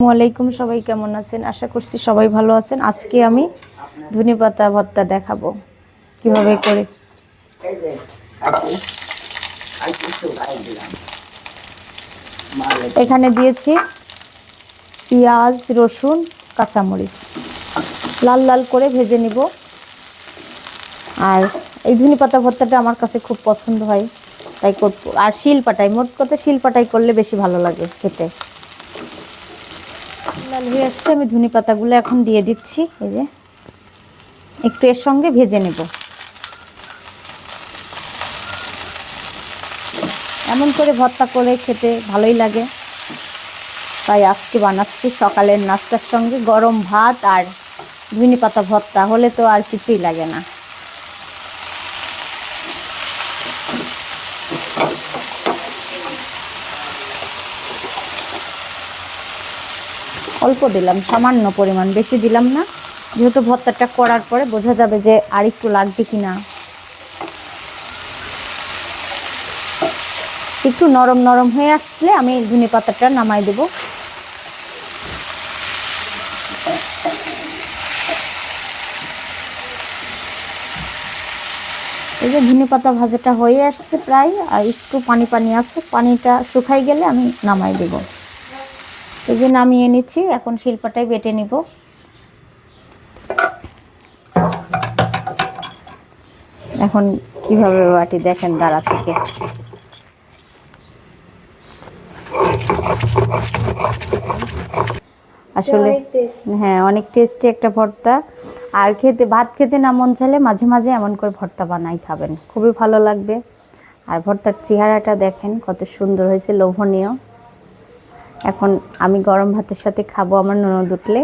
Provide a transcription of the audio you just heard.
আসসালামাইকুম সবাই কেমন আছেন? আশা করছি সবাই ভালো আছেন। আজকে আমি ধনে পাতা ভর্তা দেখাবো। কীভাবে করে? এখানে দিয়েছি পেঁয়াজ, রসুন, কাঁচামরিচ। লাল লাল করে ভেজে নিব। আর এই ধনে পাতা ভর্তাটা আমার কাছে খুব পছন্দ হয়, তাই করব। আর শিল পাটাই মোট কথা শিল পাটাই করলে বেশি ভালো লাগে খেতে। লাল হয়ে আসছে, আমি ধনে পাতাগুলো এখন দিয়ে দিচ্ছি, এই যে। একটু এর সঙ্গে ভেজে নেব। এমন করে ভর্তা করে খেতে ভালোই লাগে। তাই আজকে বানাচ্ছি সকালের নাস্তার সঙ্গে গরম ভাত আর ধনে পাতা ভর্তা, হলে তো আর কিছুই লাগে না। অল্প দিলাম, সামান্য পরিমাণ, বেশি দিলাম না। যেহেতু ভর্তাটা করার পরে বোঝা যাবে যে আর একটু লাগবে কি না একটু নরম নরম হয়ে আসলে আমি ধনে পাতাটা নামাই দেব। এই যে ধনে পাতা ভাজাটা হয়ে আসছে প্রায়, আর একটু পানি পানি আছে, পানিটা শুকাই গেলে আমি নামাই দেব। এই যে নামিয়ে নিচ্ছি, এখন শিল্পাটাই বেটে নিব। এখন কীভাবে বাটি দেখেন দাঁড়া থেকে। আসলে হ্যাঁ অনেক টেস্টি একটা ভর্তা। আর খেতে, ভাত খেতে না মন চাইলে মাঝে মাঝে এমন করে ভর্তা বানাই খাবেন। খুবই ভালো লাগবে। আর ভর্তার চেহারাটা দেখেন কত সুন্দর হয়েছে, লোভনীয়। এখন আমি গরম ভাতের সাথে খাব আমার ননদ উঠলে